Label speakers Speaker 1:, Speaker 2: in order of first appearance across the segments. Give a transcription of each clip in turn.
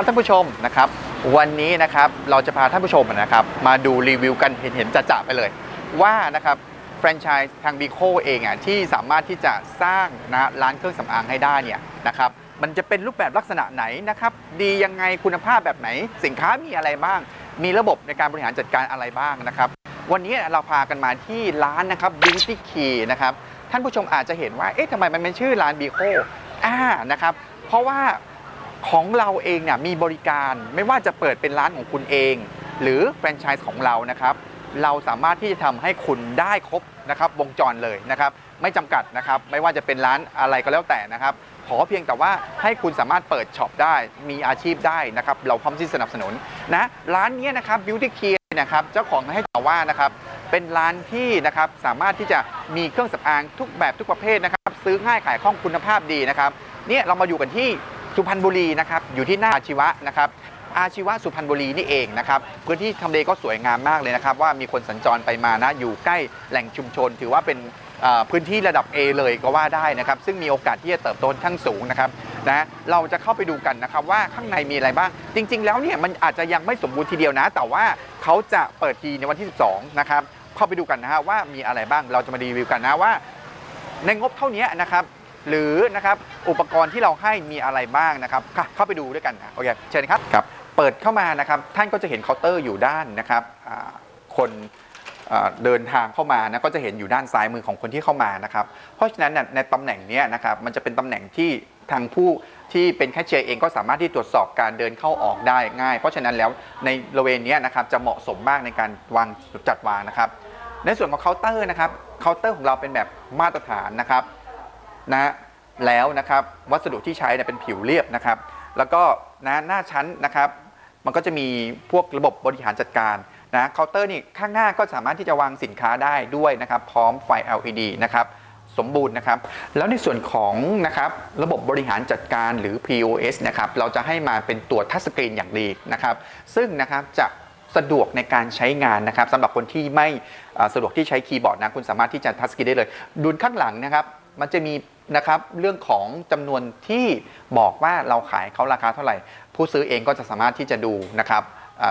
Speaker 1: วัสดีครับท่านผู้ชมนะครับวันนี้นะครับเราจะพาท่านผู้ชมนะครับมาดูรีวิวกันเห็นเห็นจะๆไปเลย ว่านะครับแฟรนไชส์ทางบีโคเองอะที่สามารถที่จะสร้างนะร้านเครื่องสำอางให้ได้เนี่ยนะครับมันจะเป็นรูปแบบลักษณะไหนนะครับดียังไงคุณภาพแบบไหน สินค้ามีอะไรบ้าง มีระบบในการบริหารจัดการอะไรบ้างนะครับวันนี้เราพากันมาที่ร้านนะครับ Beauty Key นะครับท่านผู้ชมอาจจะเห็นว่าเอ๊ะทำไมมันเป็นชื่อร้านบีโคอ่านะครับเพราะว่า ของเราเองเนี่ยมีบริการไม่ว่าจะเปิดเป็นร้านของคุณเอง หรือแฟรนไชส์ของเรานะครับ เราสามารถที่จะทำให้คุณได้ครบนะครับวงจรเลยนะครับ ไม่จำกัดนะครับ ไม่ว่าจะเป็นร้านอะไรก็แล้วแต่นะครับ ขอเพียงแต่ว่าให้คุณสามารถเปิดช็อปได้ มีอาชีพได้นะครับ เราพร้อมที่สนับสนุนนะร้านนี้นะครับ Beauty Key นะครับเจ้าของให้กล่าวว่านะครับเป็นร้านที่นะครับสามารถที่จะมีเครื่องสำอางทุกแบบทุกประเภทนะครับ ซื้อง่ายขายคล่องคุณภาพดีนะครับเนี่ยเรามาอยู่กันที่ สุพรรณบุรีนะครับอยู่ที่หน้าอาชีวะนะครับอาชีวะสุพรรณบุรีนี่เองนะครับพื้นที่ทำเลก็สวยงามมากเลยนะครับ ว่ามีคนสัญจรไปมานะอยู่ใกล้แหล่งชุมชน ถือว่าเป็นพื้นที่ระดับ A เลยก็ว่าได้นะครับ ซึ่งมีโอกาสที่จะเติบโตทั้งสูงนะครับนะเราจะเข้าไปดูกันนะครับว่าข้างในมีอะไรบ้าง จริง ๆ แล้วเนี่ยมันอาจจะยังไม่สมบูรณ์ทีเดียวนะ แต่ว่าเขาจะเปิดทีในวันที่ 12 นะครับ เข้าไปดูกันนะฮะว่ามีอะไรบ้างเราจะมารีวิวกันนะว่า ในงบเท่านี้นะครับ หรือนะครับอุปกรณ์ที่เราให้มีอะไรบ้างนะครับค่ะเข้าไปดูด้วยกันนะโอเคเชิญครับครับ เปิดเข้ามานะครับท่านก็จะเห็นเคาน์เตอร์อยู่ด้านนะครับอ่าคนอ่าเดินทางเข้ามานะก็จะเห็นอยู่ด้านซ้ายมือของคนที่เข้ามานะครับ เพราะฉะนั้นเนี่ยในตำแหน่งเนี้ยนะครับมันจะเป็นตำแหน่งที่ทางผู้ที่เป็นแคชเชียร์เองก็สามารถที่ตรวจสอบการเดินเข้าออกได้ง่าย เพราะฉะนั้นแล้วในบริเวณเนี้ยนะครับจะเหมาะสมมากในการวางจัดวางนะครับ ในส่วนของเคาน์เตอร์นะครับเคาน์เตอร์ของเราเป็นแบบมาตรฐานนะครับ นะแล้วนะครับวัสดุที่ใช้เนี่ยเป็นผิวเรียบนะครับ แล้วก็นะหน้าชั้นนะครับ มันก็จะมีพวกระบบบริหารจัดการนะเคาน์เตอร์นี่ข้างหน้าก็สามารถที่จะวางสินค้าได้ด้วยนะครับ พร้อมไฟ LED นะครับสมบูรณ์นะครับ แล้วในส่วนของนะครับระบบบริหารจัดการหรือ POS นะครับเราจะให้มาเป็นตัวทัชสกรีนอย่างดีนะครับ ซึ่งนะครับจะสะดวกในการใช้งานนะครับสำหรับคนที่ไม่สะดวกที่ใช้คีย์บอร์ดนะคุณสามารถที่จะทัชสกรีนได้เลย ดูข้างหลังนะครับ มันจะมี นะครับเรื่องของจำนวนที่บอกว่าเราขายเขาราคาเท่าไหร่ ผู้ซื้อเองก็จะสามารถที่จะดูนะครับ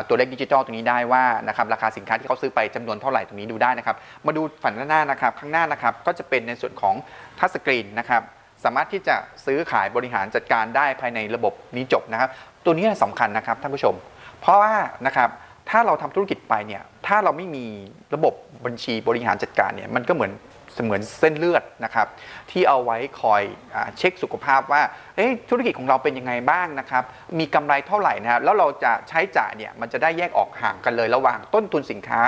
Speaker 1: ตัวเลขดิจิทัลตรงนี้ได้ว่านะครับราคาสินค้าที่เขาซื้อไปจำนวนเท่าไหร่ตรงนี้ดูได้นะครับ มาดูฝั่งด้านหน้านะครับข้างหน้านะครับก็จะเป็นในส่วนของทัชสกรีนนะครับสามารถที่จะซื้อขายบริหารจัดการได้ภายในระบบนี้จบนะครับ ตัวนี้สำคัญนะครับท่านผู้ชม เพราะว่านะครับถ้าเราทำธุรกิจไปเนี่ยถ้าเราไม่มีระบบบัญชีบริหารจัดการเนี่ยมันก็เหมือน มือนเส้นเลือดนะครับที่เอาไว้คอยอเช็คสุขภาพว่าธุรกิจของเราเป็นยังไงบ้างนะครับมีกำไรเท่าไหร่นะครับแล้วเราจะใช้จ่ายเนี่ยมันจะได้แยกออกห่างกันเลยระหว่างต้นทุนสินค้า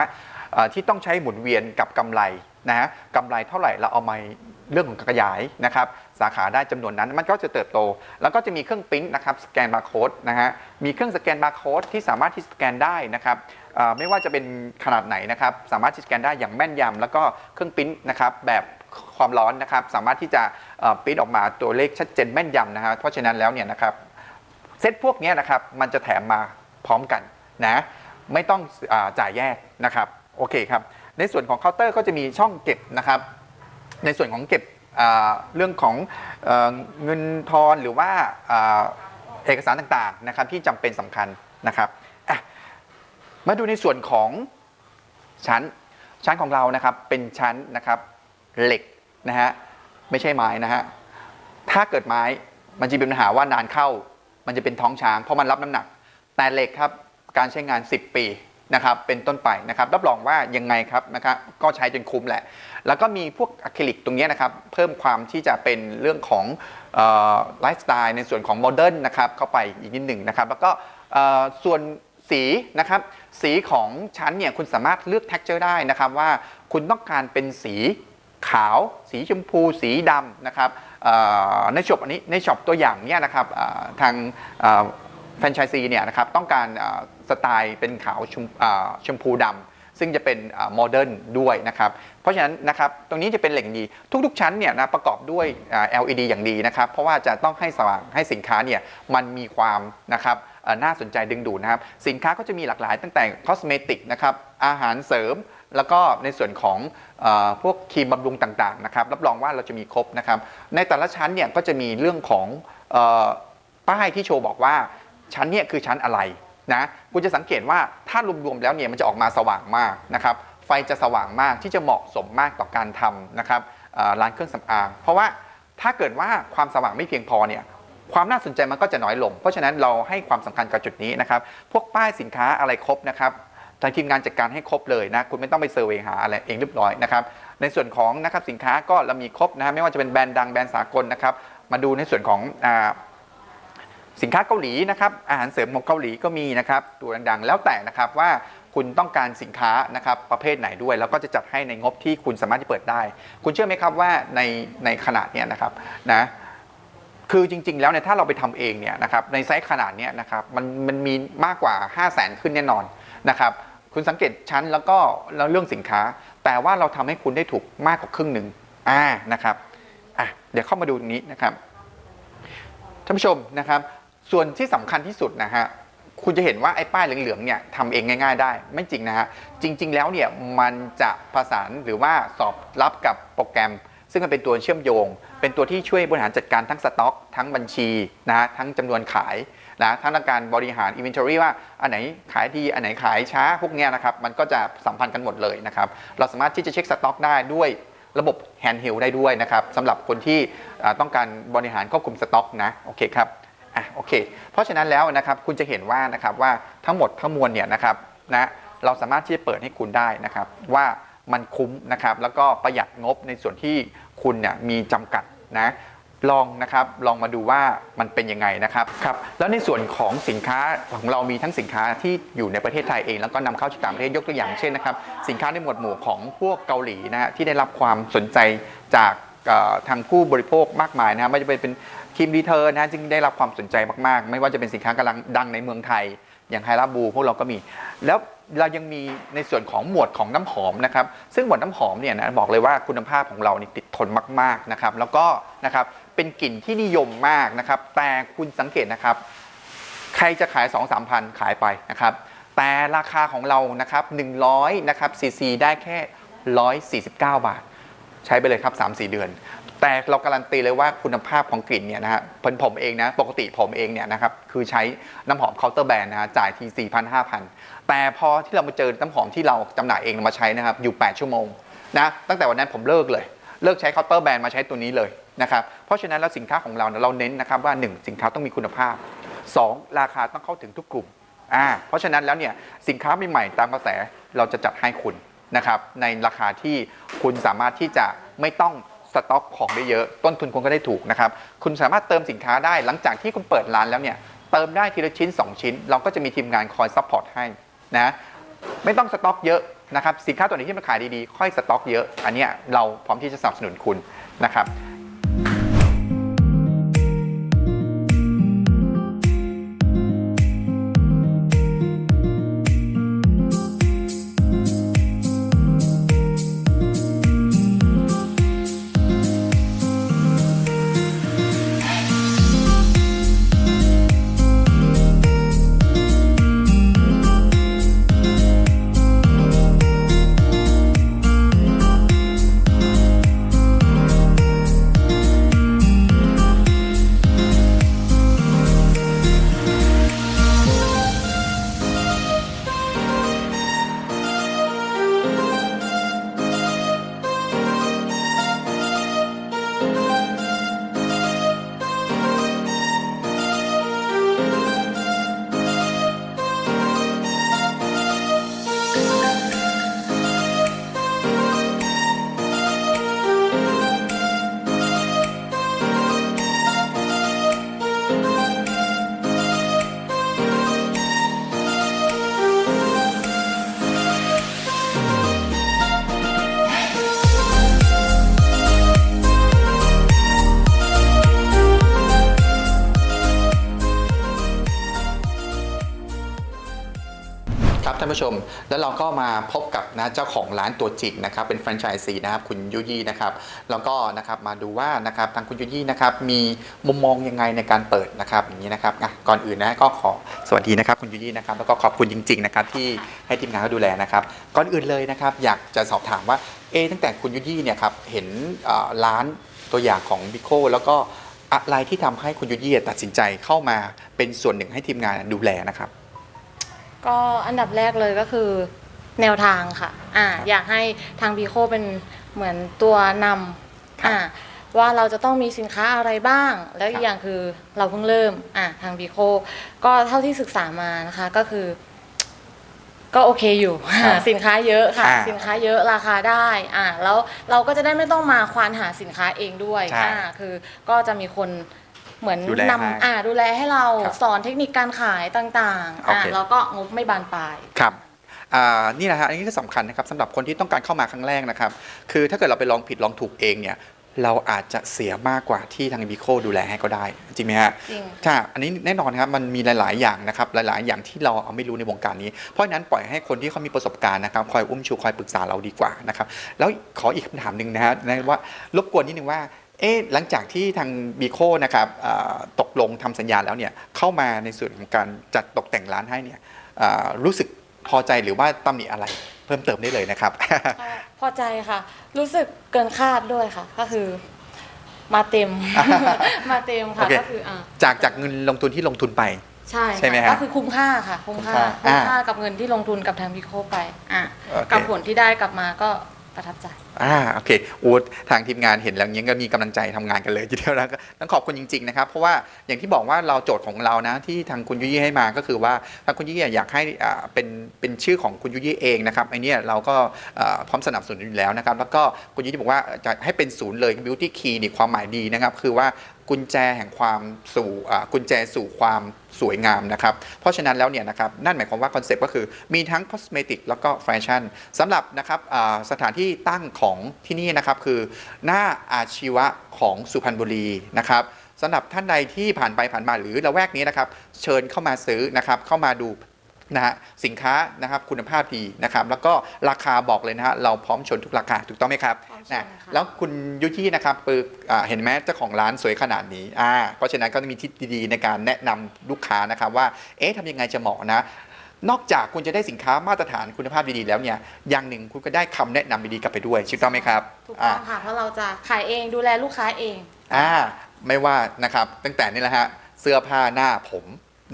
Speaker 1: ที่ต้องใช้หมุนเวียนกับกำไรนะฮะกำไรเท่าไหร่เราเอามาเรื่องของการขยายนะครับสาขาได้จำนวนนั้นมันก็จะเติบโต แล้วก็จะมีเครื่องปริ้นนะครับสแกนบาร์โค้ดนะฮะมีเครื่องสแกนบาร์โค้ดที่สามารถที่สแกนได้นะครับ ไม่ว่าจะเป็นขนาดไหนนะครับสามารถที่สแกนได้อย่างแม่นยำแล้วก็เครื่องปริ้นนะครับแบบความร้อนนะครับสามารถที่จะเอ่อปริ้นออกมาตัวเลขชัดเจนแม่นยำนะฮะเพราะฉะนั้นแล้วเนี่ยนะครับเซตพวกนี้นะครับมันจะแถมมาพร้อมกันนะไม่ต้องอจ่ายแยกนะครับโอเคครับในส่วนของเคาน์เตอร์ก็จะมีช่องเก็บนะครับ ในส่วนของเก็บเรื่องของเอเงินทอนหรือว่าเอกสารต่างๆนะครับที่จำเป็นสำคัญนะครับ มาดูในส่วนของชั้น ชั้นของเรานะครับ เป็นชั้นนะครับเหล็กนะฮะไม่ใช่ไม้นะฮะถ้าเกิดไม้มันจะเป็นปัญหาว่านานเข้า มันจะเป็นท้องช้างเพราะมันรับน้ำหนัก แต่เหล็กครับการใช้งาน 10 ปีนะครับเป็นต้นไปนะครับรับรองว่ายังไงครับนะครับก็ใช้จนคุ้มแหละ แล้วก็มีพวกอะคริลิกตรงนี้นะครับเพิ่มความที่จะเป็นเรื่องของไลฟ์สไตล์ในส่วนของโมเดิร์นนะครับเข้าไปอีกนิดหนึ่งนะครับแล้วก็ส่วน สีนะครับสีของชั้นเนี่ยคุณสามารถเลือก t e x t อร์ได้นะครับว่าคุณต้องการเป็นสีขาว สีชมพู สีดำนะครับในช็อปอันนี้ในช็อปตัวอย่างเนี่ยนะครับทางแฟรนไชส์ซีเนี่ยนะครับต้องการสไตล์เป็นขาวชมชมพูดำ ซึ่งจะเป็นโมเดิร์นด้วยนะครับเพราะฉะนั้นนะครับตรงนี้จะเป็นเหล็กดีทุกๆ ชั้นเนี่ยนะประกอบด้วย LED อย่างดีนะครับเพราะว่าจะต้องให้สว่างให้สินค้าเนี่ยมันมีความนะครับน่าสนใจดึงดูดนะครับสินค้าก็จะมีหลากหลายตั้งแต่คอสเมติกนะครับอาหารเสริมแล้วก็ในส่วนของอพวกครีมบำรุงต่างๆนะครับรับรองว่าเราจะมีครบนะครับในแต่ละชั้นเนี่ยก็จะมีเรื่องของอป้ายที่โชว์บอกว่าชั้นเนี่ยคือชั้นอะไร นะคุณจะสังเกตว่าถ้ารวมๆแล้วเนี่ยมันจะออกมาสว่างมากนะครับไฟจะสว่างมากที่จะเหมาะสมมากต่อการทำนะครับร้านเครื่องสำอาง เพราะว่าถ้าเกิดว่าความสว่างไม่เพียงพอเนี่ยความน่าสนใจมันก็จะน้อยลง เพราะฉะนั้นเราให้ความสำคัญกับจุดนี้นะครับ พวกป้ายสินค้าอะไรครบนะครับทางทีมงานจัดการให้ครบเลยนะ คุณไม่ต้องไปเซอร์เวยหาอะไรเองเรียบร้อยนะครับ ในส่วนของนะครับสินค้าก็เรามีครบนะฮะไม่ว่าจะเป็นแบรนด์ดังแบรนด์สากลนะครับ มาดูในส่วนของ สินค้าเกาหลีนะครับอาหารเสริมของเกาหลีก็มีนะครับตัวดังๆ แล้วแต่นะครับว่าคุณต้องการสินค้านะครับประเภทไหนด้วย แล้วก็จะจัดให้ในงบที่คุณสามารถที่เปิดได้ คุณเชื่อไหมครับว่าในในขนาดเนี้ยนะครับนะคือจริง ๆ แล้วเนี่ยถ้าเราไปทำเองเนี่ยนะครับในไซส์ขนาดเนี้ยนะครับมันมันมีมากกว่า 5 0 0แสนขึ้นแน่นอนนะครับคุณสังเกตชั้นแล้วก็แล้วเรื่องสินค้า แต่ว่าเราทำให้คุณได้ถูกมากกว่าครึ่งหนึ่งอ่านะครับอะเดี๋ยวเข้ามาดูตรงนี้นะครับท่านผู้ชมนะครับ ส่วนที่สำคัญที่สุดนะฮะคุณจะเห็นว่าไอ้ป้ายเหลืองๆเนี่ยทำเองง่าย ๆ ได้ไม่จริงนะฮะจริง ๆ แล้วเนี่ยมันจะประสานหรือว่าสอบรับกับโปรแกรม ซึ่งมันเป็นตัวเชื่อมโยง เป็นตัวที่ช่วยบริหารจัดการทั้งสต็อก ทั้งบัญชีนะฮะทั้งจำนวนขายนะทั้งการบริหาร inventory ว่าอันไหนขายดีอันไหนขายช้าพวกเนี้ยนะครับมันก็จะสัมพันธ์กันหมดเลยนะครับเราสามารถที่จะเช็คสต็อกได้ด้วยระบบแฮนด์เฮลได้ด้วยนะครับสำหรับคนที่ต้องการบริหารควบคุมสต็อกนะโอเคครับ อะโอเค เพราะฉะนั้นแล้วนะครับคุณจะเห็นว่านะครับว่าทั้งหมดทั้งมวลเนี่ยนะครับนะเราสามารถที่จะเปิดให้คุณได้นะครับ ว่ามันคุ้มนะครับ แล้วก็ประหยัดงบในส่วนที่คุณเนี่ยมีจำกัดนะลองนะครับลองมาดูว่ามันเป็นยังไงนะครับครับแล้วในส่วนของสินค้าของเรามีทั้งสินค้าที่อยู่ในประเทศไทยเอง แล้วก็นำเข้าจากต่างประเทศยกตัวอย่างเช่นนะครับ สินค้าในหมวดหมู่ของพวกเกาหลีนะฮะที่ได้รับความสนใจจาก ทางผู้บริโภคมากมายนะฮะไม่ว่าจะเป็นครีมดีเทอร์นะจึงได้รับความสนใจมาก ๆ ไม่ว่าจะเป็นสินค้ากำลังดังในเมืองไทย อย่างไฮราบูพวกเราก็มี แล้วเรายังมีในส่วนของหมวดของน้ำหอมนะครับ ซึ่งหมวดน้ำหอมเนี่ยนะบอกเลยว่าคุณภาพของเรานี่ติดทนมากๆนะครับแล้วก็นะครับเป็นกลิ่นที่นิยมมากนะครับ แต่คุณสังเกตนะครับ ใครจะขาย 2 3 0 0พันขายไปนะครับ แต่ราคาของเรานะครับ100นะครับซีซีได้แค่ 149 บาท ใช้ไปเลยครับ 3-4 เดือน แต่เราการันตีเลยว่าคุณภาพของกลิ่นเนี่ยนะฮะผมผมเองนะ ปกติผมเองเนี่ยนะครับคือใช้น้ำหอมเคาน์เตอร์แบรนด์นะฮะจ่ายที4,000 5,000 แต่พอที่เรามาเจอน้ำหอมที่เราจำหน่ายเองมาใช้นะครับอยู่ 8 ชั่วโมงนะตั้งแต่วันนั้นผมเลิกเลยเลิกใช้เคาน์เตอร์แบรนด์มาใช้ตัวนี้เลยนะครับเพราะฉะนั้นแล้วสินค้าของเราเนี่ยเราเน้นนะครับว่า 1 สินค้าต้องมีคุณภาพ 2 ราคาต้องเข้าถึงทุกกลุ่มอ่าเพราะฉะนั้นแล้วเนี่ยสินค้าใหม่ๆตามกระแสเราจะจัดให้คุณ นะครับในราคาที่คุณสามารถที่จะไม่ต้องสต็อกของได้เยอะต้นทุนคุณก็ได้ถูกนะครับคุณสามารถเติมสินค้าได้หลังจากที่คุณเปิดร้านแล้วเนี่ยเติมได้ทีละชิ้น 2 ชิ้น เราก็จะมีทีมงานคอยซัพพอร์ตให้นะไม่ต้องสต็อกเยอะนะครับสินค้าตัวไหนที่มันขายดีๆ ค่อยสต็อกเยอะ อันเนี้ยเราพร้อมที่จะสนับสนุนคุณนะครับ ผู้ชม แล้วเราก็มาพบกับนะเจ้าของร้านตัวจริงนะครับ เป็นแฟรนไชส์ซีนะครับคุณยุยี่นะครับ แล้วก็นะครับมาดูว่านะครับทางคุณยุยี่นะครับมีมุมมองยังไงในการเปิดนะครับอย่างนี้นะครับอะก่อนอื่นนะก็ขอสวัสดีนะครับคุณยุยี่นะครับแล้วก็ขอบคุณจริงๆนะครับที่ให้ทีมงานเขาดูแลนะครับก่อนอื่นเลยนะครับอยากจะสอบถามว่าเอตั้งแต่คุณยุยี่เนี่ยครับเห็นร้านตัวอย่างของบิโคแล้วก็อะไรที่ทำให้คุณยุยี่ตัดสินใจเข้ามาเป็นส่วนหนึ่งให้ทีมงานดูแลนะครับ
Speaker 2: ก็อันดับแรกเลยก็คือแนวทางค่ะ อ่า
Speaker 1: ครับ
Speaker 2: อยากให้ทางบีโคเป็นเหมือนตัวนำ
Speaker 1: ครับ
Speaker 2: อ่า ว่าเราจะต้องมีสินค้าอะไรบ้าง แล้วอี
Speaker 1: ครั
Speaker 2: ก
Speaker 1: บ
Speaker 2: อย่างคือเราเพิ่งเริ่ม อ่าทางบีโคก็เท่าที่ศึกษามานะคะก็คือ ก็โอเคอยู่
Speaker 1: ครับ
Speaker 2: สินค้าเยอะค่ะ
Speaker 1: อ่า
Speaker 2: สินค้าเยอะราคาได้ อ่า แล้วเราก็จะได้ไม่ต้องมาควานหาสินค้าเองด้วย
Speaker 1: ใช่
Speaker 2: อ่า คือก็จะมีคน เหมือน
Speaker 1: ดูแลให้
Speaker 2: นำอ่าดูแลให้เรา
Speaker 1: ครับ
Speaker 2: สอนเทคนิคการขายต่างๆ
Speaker 1: โอ
Speaker 2: อ่า
Speaker 1: เค
Speaker 2: แล้วก็งบไม่บานปลาย
Speaker 1: ครับอ่านี่นะฮะอันนี้ที่สำคัญนะครับสำหรับคนที่ต้องการเข้ามาครั้งแรกนะครับ คือถ้าเกิดเราไปลองผิดลองถูกเองเนี่ย เราอาจจะเสียมากกว่าที่ทางบีโคดูแลให้ก็ได้ จริงไหมฮะ
Speaker 2: จริง
Speaker 1: ใช่อันนี้แน่นอนครับ มันมีหลาย ๆ อย่างนะครับ หลาย ๆ อย่างที่เราเอาไม่รู้ในวงการนี้ เพราะฉะนั้นปล่อยให้คนที่เขามีประสบการณ์นะครับ คอยอุ้มชู คอยปรึกษาเราดีกว่านะครับ แล้วขออีกคำถามหนึ่งนะฮะนะว่ารบกวนนิดนึงว่า เอ๊ะหลังจากที่ทางบีโคนะครับอ่าตกลงทำสัญญาแล้วเนี่ยเข้ามาในส่วนของการจัดตกแต่งร้านให้เนี่ยอ่ารู้สึกพอใจหรือว่าตำหนิอะไรเพิ่มเติมได้เลยนะครับ
Speaker 2: ก็พอใจค่ะ รู้สึกเกินคาดด้วยค่ะ ก็คือมาเต็มมาเต็มค่ะ
Speaker 1: โอเค
Speaker 2: ก็คืออ่า
Speaker 1: จากจากเงินลงทุนที่ลงทุนไป
Speaker 2: ใช่
Speaker 1: ใช่ไหม
Speaker 2: ค่ะ
Speaker 1: ฮะ
Speaker 2: ก็คือคุ้มค่าค่ะ คุ้มค่า
Speaker 1: คุ้
Speaker 2: คุ้
Speaker 1: ม
Speaker 2: ม
Speaker 1: ค่า
Speaker 2: ค่ากับเงินที่ลงทุนกับทางพิโคไปอะ
Speaker 1: โอเค
Speaker 2: กับผลที่ได้กลับมาก็ ประทับใจ
Speaker 1: อ่าโอเคอูดทางทีมงานเห็นแล้วเนี้ยก็มีกำลังใจทำงานกันเลยทีเดียวแล้วก็ต้องขอบคุณจริงๆนะครับ เพราะว่าอย่างที่บอกว่าเราโจทย์ของเรานะที่ทางคุณยุยี่ให้มาก็คือว่าทางคุณยุยี่อยากให้อ่าเป็นเป็นชื่อของคุณยุยี่เองนะครับไอเนี้ยเราก็อ่าพร้อมสนับสนุนอยู่แล้วนะครับ แล้วก็คุณยุยี่บอกว่าจะให้เป็นศูนย์เลย beauty key นี่ความหมายดีนะครับ คือว่า กุญแจแห่งความสู่กุญแจสู่ความสวยงามนะครับ เพราะฉะนั้นแล้วเนี่ยนะครับนั่นหมายความว่าคอนเซ็ปต์ก็คือมีทั้งคอสเมติกแล้วก็แฟชั่นสำหรับนะครับสถานที่ตั้งของที่นี่นะครับคือหน้าอาชีวะของสุพรรณบุรีนะครับสำหรับท่านใดที่ผ่านไปผ่านมาหรือละแวกนี้นะครับ เชิญเข้ามาซื้อนะครับเข้ามาดู นะฮะสินค้านะครับคุณภาพดีนะครับแล้วก็ราคาบอกเลยนะฮะเราพร้อมชนทุกราคาถูกต้องไหมครับ
Speaker 2: พร้อมชน
Speaker 1: นะ
Speaker 2: ค่ะ
Speaker 1: แล้วคุณยุยี่นะครับคืออ่าเห็นไหมเจ้าของร้านสวยขนาดนี้อ่าเพราะฉะนั้นก็มีทิศดีๆในการแนะนำลูกค้านะครับว่าเอ๊ะทำยังไงจะเหมาะนะ นอกจากคุณจะได้สินค้ามาตรฐานคุณภาพดีๆแล้วเนี่ยอย่างหนึ่งคุณก็ได้คำแนะนำดีๆกลับไปด้วยถูกต้องไหมครับ
Speaker 2: ถูก
Speaker 1: อ่า
Speaker 2: ต้องค่ะ เพราะเราจะขายเองดูแลลูกค้าเอง
Speaker 1: อ่าไม่ว่านะครับตั้งแต่นี่แหละฮะเสื้อผ้าหน้าผม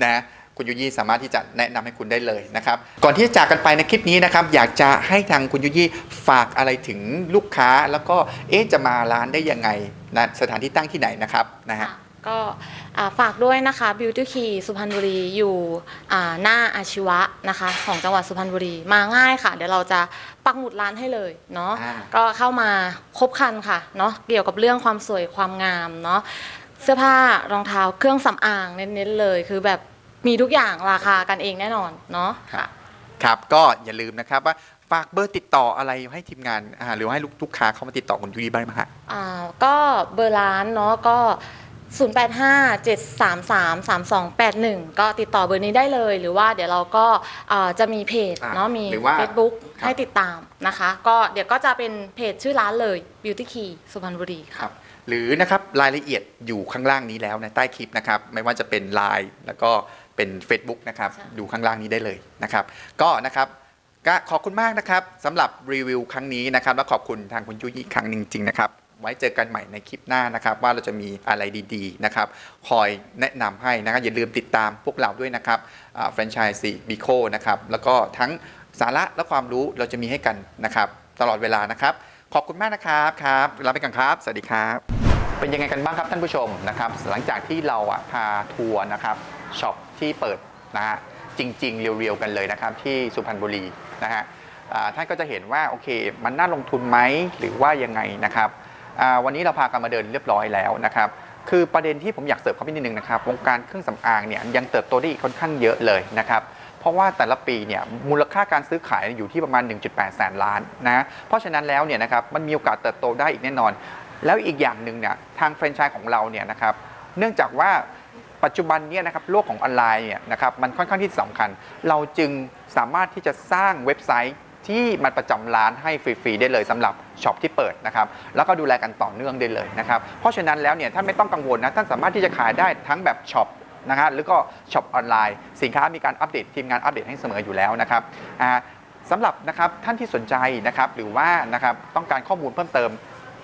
Speaker 1: นะ คุณยุยี่สามารถที่จะแนะนำให้คุณได้เลยนะครับ ก่อนที่จะจากกันไปในคลิปนี้นะครับ อยากจะให้ทางคุณยุยี่ฝากอะไรถึงลูกค้าแล้วก็เอ๊ะจะมาร้านได้ยังไงนะสถานที่ตั้งที่ไหนนะครับนะฮะ
Speaker 2: ค่ะก็อ่าฝากด้วยนะคะ Beauty Key สุพรรณบุรีอยู่อ่าหน้าอาชีวะนะคะ ของจังหวัดสุพรรณบุรีมาง่ายค่ะ เดี๋ยวเราจะปักหมุดร้านให้เลยเนาะ
Speaker 1: อ่า
Speaker 2: ก็เข้ามาครบครันค่ะเนาะเกี่ยวกับเรื่องความสวยความงามเนาะเสื้อผ้ารองเท้าเครื่องสำอางเน้นๆเลยคือแบบ มีทุกอย่างราคากันเองแน่นอนเนาะค่ะ
Speaker 1: ครับก็อย่าลืมนะครับว่าฝากเบอร์ติดต่ออะไรให้ทีมงานอ่าหรือว่าให้ลูกลูกค้าเข้ามาติดต่อคุณยุยี่บ้างไหมฮะ
Speaker 2: อ่าก็เบอร์ร้านเนาะก็ 0857333281 ก็ติดต่อเบอร์นี้ได้เลย หรือว่าเดี๋ยวเราก็อ่าจะมีเพจ
Speaker 1: อ่า
Speaker 2: เนาะมี
Speaker 1: หรือว่า
Speaker 2: Facebook
Speaker 1: ครับ
Speaker 2: ให้ติดตามนะคะ ก็เดี๋ยวก็จะเป็นเพจชื่อร้านเลย Beauty Key สุพรรณบุรี
Speaker 1: ค
Speaker 2: ค่ะ
Speaker 1: รับหรือนะครับรายละเอียดอยู่ข้างล่างนี้แล้วในใต้คลิปนะครับ ไม่ว่าจะเป็น Line แล้วก็ เป็น Facebook นะครับ
Speaker 2: ใช่
Speaker 1: ดูข้างล่างนี้ได้เลยนะครับ ก็นะครับก็ขอบคุณมากนะครับสำหรับรีวิวครั้งนี้นะครับ และขอบคุณทางคุณยุ้ยอีกครั้งหนึ่งจริงๆนะครับ ไว้เจอกันใหม่ในคลิปหน้านะครับ ว่าเราจะมีอะไรดีๆนะครับ คอยแนะนำให้นะครับอย่าลืมติดตามพวกเราด้วยนะครับแฟรนไชส์บีโคนะครับ แล้วก็ทั้งสาระและความรู้เราจะมีให้กันนะครับ ตลอดเวลานะครับ ขอบคุณมากนะครับครับลาไปก่อนครับ สวัสดีครับ เป็นยังไงกันบ้างครับท่านผู้ชมนะครับ หลังจากที่เราอะพาทัวร์นะครับช็อป ที่เปิดนะฮะจริง ๆ เรียวๆกันเลยนะครับที่สุพรรณบุรีนะฮะท่านก็จะเห็นว่าโอเคมันน่าลงทุนไหมหรือว่ายังไงนะครับวันนี้เราพากันมาเดินเรียบร้อยแล้วนะครับคือประเด็นที่ผมอยากเสริมเข้าไปนิดนึงนะครับวงการเครื่องสำอางเนี่ยยังเติบโตได้อีกค่อนข้างเยอะเลยนะครับเพราะว่าแต่ละปีเนี่ยมูลค่าการซื้อขายอยู่ที่ประมาณ 1.8 แสนล้านนะเพราะฉะนั้นแล้วเนี่ยนะครับมันมีโอกาสเติบโตได้อีกแน่นอน แล้วอีกอย่างหนึ่งเนี่ยทางแฟรนไชส์ของเราเนี่ยนะครับเนื่องจากว่า ปัจจุบันนี่ยนะครับโลกของออนไลน์เนี่ยนะครับมันค่อนข้างที่สำคัญ เราจึงสามารถที่จะสร้างเว็บไซต์ที่มันประจำร้านให้ฟรีๆได้เลยสำหรับช็อปที่เปิดนะครับแล้วก็ดูแลกันต่อเนื่องได้เลยนะครับเพราะฉะนั้นแล้วเนี่ยท่านไม่ต้องกังวลนะท่านสามารถที่จะขายได้ทั้งแบบช็อปนะฮะหรือก็ช็อปออนไลน์ สินค้ามีการอัปเดตทีมงานอัปเดตให้เสมออยู่แล้วนะครับสำหรับนะครับท่านที่สนใจนะครับหรือว่านะครับต้องการข้อมูลเพิ่มเติม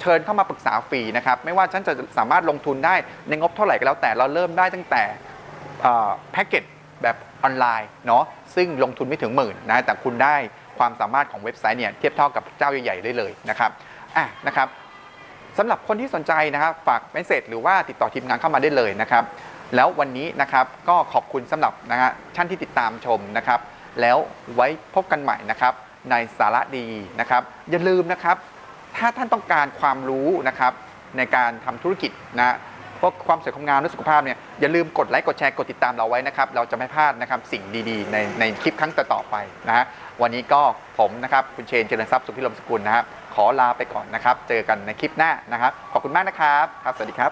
Speaker 1: เชิญเข้ามาปรึกษาฟรีนะครับ ไม่ว่าฉันจะสามารถลงทุนได้ในงบเท่าไหร่ก็แล้วแต่เราเริ่มได้ตั้งแต่แพ็กเกจแบบออนไลน์เนาะซึ่งลงทุนไม่ถึงหมื่นนะแต่คุณได้ความสามารถของเว็บไซต์เนี่ยเทียบเท่ากับเจ้าใหญ่ๆได้เลยนะครับอะนะครับสำหรับคนที่สนใจนะครับฝากเมสเซจหรือว่าติดต่อทีมงานเข้ามาได้เลยนะครับแล้ววันนี้นะครับก็ขอบคุณสำหรับนะฮะท่านที่ติดตามชมนะครับ แล้วไว้พบกันใหม่นะครับในสาระดีนะครับ อย่าลืมนะครับ ถ้าท่านต้องการความรู้นะครับในการทำธุรกิจนะเพราะความสวยความงามและสุขภาพเนี่ยอย่าลืมกดไลค์กดแชร์กดติดตามเราไว้นะครับ เราจะไม่พลาดนะครับสิ่งดีๆ ในในคลิปครั้งต่อๆไปนะฮะวันนี้ก็ผมนะครับคุณเชนเจริญทรัพย์สุขพิรมสกุลนะครับขอลาไปก่อนนะครับ เจอกันในคลิปหน้านะครับ ขอบคุณมากนะครับครับ สวัสดีครับ